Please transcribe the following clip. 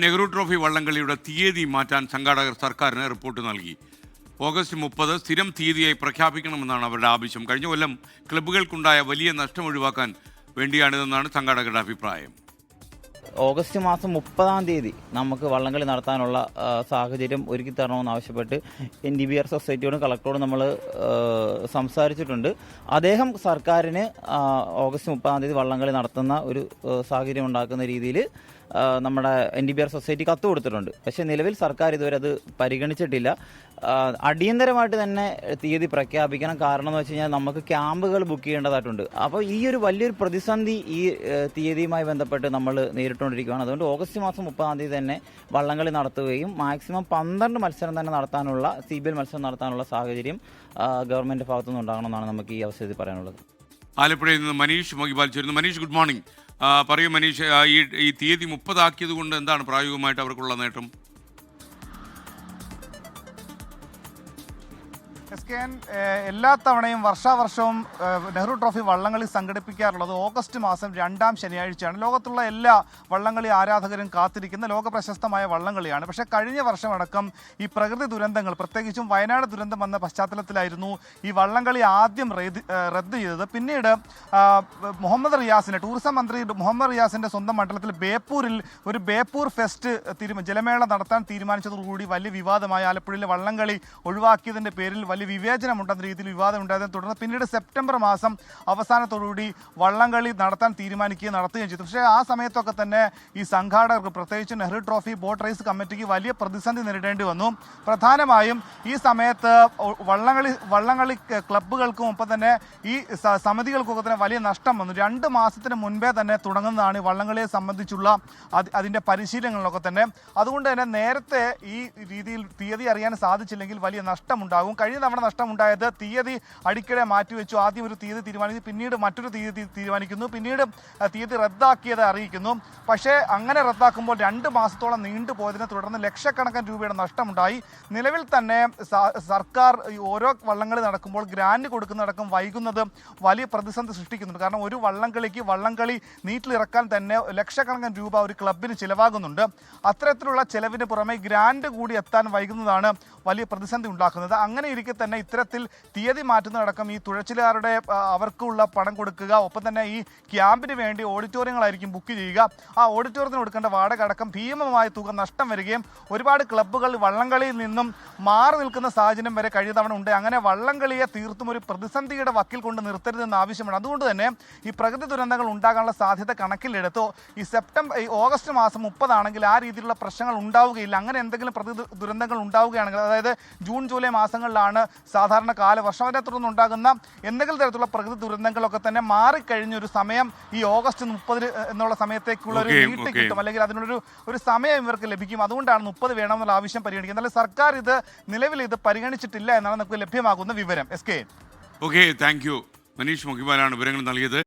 Nehru trophy വള്ളംകളിയുടെ തീയതി മാറ്റാൻ സംഘാടകർ സർക്കാരിന് റിപ്പോർട്ട് നൽകി. ഓഗസ്റ്റ് മുപ്പത് സ്ഥിരം തീയതിയായി പ്രഖ്യാപിക്കണമെന്നാണ് അവരുടെ ആവശ്യം. കഴിഞ്ഞ കൊല്ലം ക്ലബ്ബുകൾക്കുണ്ടായ വലിയ നഷ്ടം ഒഴിവാക്കാൻ വേണ്ടിയാണിതെന്നാണ് സംഘാടകരുടെ അഭിപ്രായം. ഓഗസ്റ്റ് മാസം മുപ്പതാം തീയതി നമുക്ക് വള്ളംകളി നടത്താനുള്ള സാഹചര്യം ഒരുക്കി തരണമെന്ന് ആവശ്യപ്പെട്ട് എൻ ഡി ബി ആർ സൊസൈറ്റിയോടും കളക്ടറോടും നമ്മൾ സംസാരിച്ചിട്ടുണ്ട്. അദ്ദേഹം സർക്കാരിന് ഓഗസ്റ്റ് മുപ്പതാം തീയതി വള്ളംകളി നടത്തുന്ന ഒരു സാഹചര്യം ഉണ്ടാക്കുന്ന രീതിയിൽ നമ്മുടെ N D B R society കത്ത് കൊടുത്തിട്ടുണ്ട്. പക്ഷേ നിലവിൽ സർക്കാർ ഇതുവരെ അത് പരിഗണിച്ചിട്ടില്ല. അടിയന്തരമായിട്ട് തന്നെ തീയതി പ്രഖ്യാപിക്കണം. കാരണം എന്ന് വെച്ച് കഴിഞ്ഞാൽ നമുക്ക് ക്യാമ്പുകൾ ബുക്ക് ചെയ്യേണ്ടതായിട്ടുണ്ട്. അപ്പോൾ ഈ ഒരു വലിയൊരു പ്രതിസന്ധി ഈ തീയതിയുമായി ബന്ധപ്പെട്ട് നമ്മൾ നേരിട്ടുകൊണ്ടിരിക്കുകയാണ്. അതുകൊണ്ട് ഓഗസ്റ്റ് മാസം മുപ്പതാം തീയതി തന്നെ വള്ളംകളി നടത്തുകയും മാക്സിമം പന്ത്രണ്ട് മത്സരം തന്നെ നടത്താനുള്ള സി ബി എൽ മത്സരം നടത്താനുള്ള സാഹചര്യം ഗവൺമെന്റ് ഭാഗത്തുനിന്ന് ഉണ്ടാകണമെന്നാണ് നമുക്ക് ഈ അവസരത്തിൽ പറയാനുള്ളത്. ആലപ്പുഴയിൽ നിന്ന് മനീഷ് മൊഹിബാൽ ചേരുന്നു. മനീഷ് ഗുഡ് മോർണിംഗ് പറയൂ മനീഷ് ഈ ഈ തീയതി മുപ്പതാക്കിയത് കൊണ്ട് എന്താണ് പ്രായോഗികമായിട്ട് അവർക്കുള്ള നേട്ടം? എസ് കെ എൻ എല്ലാ തവണയും വർഷാവർഷവും നെഹ്റു ട്രോഫി വള്ളംകളി സംഘടിപ്പിക്കാറുള്ളത് ഓഗസ്റ്റ് മാസം രണ്ടാം ശനിയാഴ്ചയാണ്. ലോകത്തുള്ള എല്ലാ വള്ളംകളി ആരാധകരും കാത്തിരിക്കുന്ന ലോക പ്രശസ്തമായ വള്ളംകളിയാണ്. പക്ഷേ കഴിഞ്ഞ വർഷമടക്കം ഈ പ്രകൃതി ദുരന്തങ്ങൾ പ്രത്യേകിച്ചും വയനാട് ദുരന്തം വന്ന പശ്ചാത്തലത്തിലായിരുന്നു ഈ വള്ളംകളി ആദ്യം റദ്ദ് ചെയ്തത്. പിന്നീട് മുഹമ്മദ് റിയാസിന്റെ ടൂറിസം മന്ത്രി മുഹമ്മദ് റിയാസിന്റെ സ്വന്തം മണ്ഡലത്തിൽ ബേപ്പൂരിൽ ഒരു ബേപ്പൂർ ഫെസ്റ്റ് തീരുമാനം ജലമേള നടത്താൻ തീരുമാനിച്ചതോടുകൂടി വലിയ വിവാദമായ ആലപ്പുഴയിലെ വള്ളംകളി ഒഴിവാക്കിയതിന്റെ പേരിൽ വലിയ വിവേചനമുണ്ടെന്ന രീതിയിൽ വിവാദം ഉണ്ടായതിനെ തുടർന്ന് പിന്നീട് സെപ്റ്റംബർ മാസം അവസാനത്തോടുകൂടി വള്ളംകളി നടത്താൻ തീരുമാനിക്കുകയും നടത്തുകയും ചെയ്തു. പക്ഷേ ആ സമയത്തൊക്കെ തന്നെ ഈ സംഘാടകർക്ക് പ്രത്യേകിച്ച് നെഹ്റു ട്രോഫി ബോട്ട് റേസ് കമ്മിറ്റിക്ക് വലിയ പ്രതിസന്ധി നേരിടേണ്ടി വന്നു. പ്രധാനമായും ഈ സമയത്ത് വള്ളംകളി വള്ളംകളി ക്ലബുകൾക്കും ഒപ്പം തന്നെ ഈ സമിതികൾക്കൊക്കെ തന്നെ വലിയ നഷ്ടം വന്നു. രണ്ട് മാസത്തിന് മുൻപേ തന്നെ തുടങ്ങുന്നതാണ് ഈ വള്ളംകളിയെ സംബന്ധിച്ചുള്ള അത് അതിന്റെ പരിശീലനങ്ങളിലൊക്കെ തന്നെ. അതുകൊണ്ട് തന്നെ നേരത്തെ ഈ രീതിയിൽ തീയതി അറിയാൻ സാധിച്ചില്ലെങ്കിൽ വലിയ നഷ്ടമുണ്ടാകും. കഴിഞ്ഞ തവണ നഷ്ടമുണ്ടായത്. തീയതി അടിക്കടെ മാറ്റിവെച്ചു. ആദ്യം ഒരു തീയതി തീരുമാനിച്ചു പിന്നീട് മറ്റൊരു തീയതി തീരുമാനിക്കുന്നു. പിന്നീട് തീയതി റദ്ദാക്കിയത് അറിയിക്കുന്നു. പക്ഷേ അങ്ങനെ റദ്ദാക്കുമ്പോൾ രണ്ട് മാസത്തോളം നീണ്ടുപോയതിനെ തുടർന്ന് ലക്ഷക്കണക്കിന് രൂപയുടെ നഷ്ടമുണ്ടായി. നിലവിൽ തന്നെ സർക്കാർ ഓരോ വള്ളംകളി നടക്കുമ്പോൾ ഗ്രാൻഡ് കൊടുക്കുന്നതടക്കം വൈകുന്നത് വലിയ പ്രതിസന്ധി സൃഷ്ടിക്കുന്നുണ്ട്. കാരണം ഒരു വള്ളംകളിക്ക് വള്ളംകളി നീട്ടിലിറക്കാൻ തന്നെ ലക്ഷക്കണക്കിന് രൂപ ഒരു ക്ലബിന് ചിലവാകുന്നുണ്ട്. അത്തരത്തിലുള്ള ചെലവിന് പുറമെ ഗ്രാൻഡ് കൂടി എത്താൻ വൈകുന്നതാണ് വലിയ പ്രതിസന്ധി ഉണ്ടാക്കുന്നത്. അങ്ങനെ ഇരിക്കെ തന്നെ ഇത്തരത്തിൽ തീയതി മാറ്റുന്നതടക്കം ഈ തുഴച്ചിലുകാരുടെ അവർക്കുള്ള പണം കൊടുക്കുക ഒപ്പം തന്നെ ഈ ക്യാമ്പിന് വേണ്ടി ഓഡിറ്റോറിയങ്ങളായിരിക്കും ബുക്ക് ചെയ്യുക. ആ ഓഡിറ്റോറിയത്തിന് കൊടുക്കേണ്ട വാടക അടക്കം ഭീമമായ തുക നഷ്ടം വരികയും ഒരുപാട് ക്ലബ്ബുകൾ വള്ളംകളിയിൽ നിന്നും മാറി നിൽക്കുന്ന സാഹചര്യം വരെ കഴിഞ്ഞ തവണ ഉണ്ട്. അങ്ങനെ വള്ളംകളിയെ തീർത്തും ഒരു പ്രതിസന്ധിയുടെ വക്കിൽ കൊണ്ട് നിർത്തരുതെന്ന് ആവശ്യമാണ്. അതുകൊണ്ട് തന്നെ ഈ പ്രകൃതി ദുരന്തങ്ങൾ ഉണ്ടാകാനുള്ള സാധ്യത കണക്കിലെടുത്ത്. ഈ സെപ്റ്റംബർ ഈ ഓഗസ്റ്റ് മാസം മുപ്പതാണെങ്കിൽ ആ രീതിയിലുള്ള പ്രശ്നങ്ങൾ ഉണ്ടാവുകയില്ല. അങ്ങനെ എന്തെങ്കിലും പ്രകൃതി ദുരന്തങ്ങൾ ഉണ്ടാവുകയാണെങ്കിൽ അതായത് ജൂൺ ജൂലൈ മാസങ്ങളിലാണ് സാധാരണ കാലവർഷത്തെ തുടർന്ന് ഉണ്ടാകുന്ന എന്തെങ്കിലും തരത്തിലുള്ള പ്രകൃതി ദുരന്തങ്ങളൊക്കെ തന്നെ മാറിക്കഴിഞ്ഞ ഒരു സമയം ഈ ഓഗസ്റ്റ് മുപ്പതിന് എന്നുള്ള സമയത്തേക്കുള്ള ഒരു നീട്ടി കിട്ടും. അല്ലെങ്കിൽ അതിനൊരു ഒരു സമയം ഇവർക്ക് ലഭിക്കും. അതുകൊണ്ടാണ് മുപ്പത് വേണമെന്നുള്ള ആവശ്യം പരിഗണിക്കുന്നത്. എന്നാൽ സർക്കാർ ഇത് നിലവിൽ ഇത് പരിഗണിച്ചിട്ടില്ല എന്നാണ് നമുക്ക് ലഭ്യമാകുന്ന വിവരം. S K okay thank you Manish മൊഹിബാലാണ് വിവരങ്ങൾ നൽകിയത്.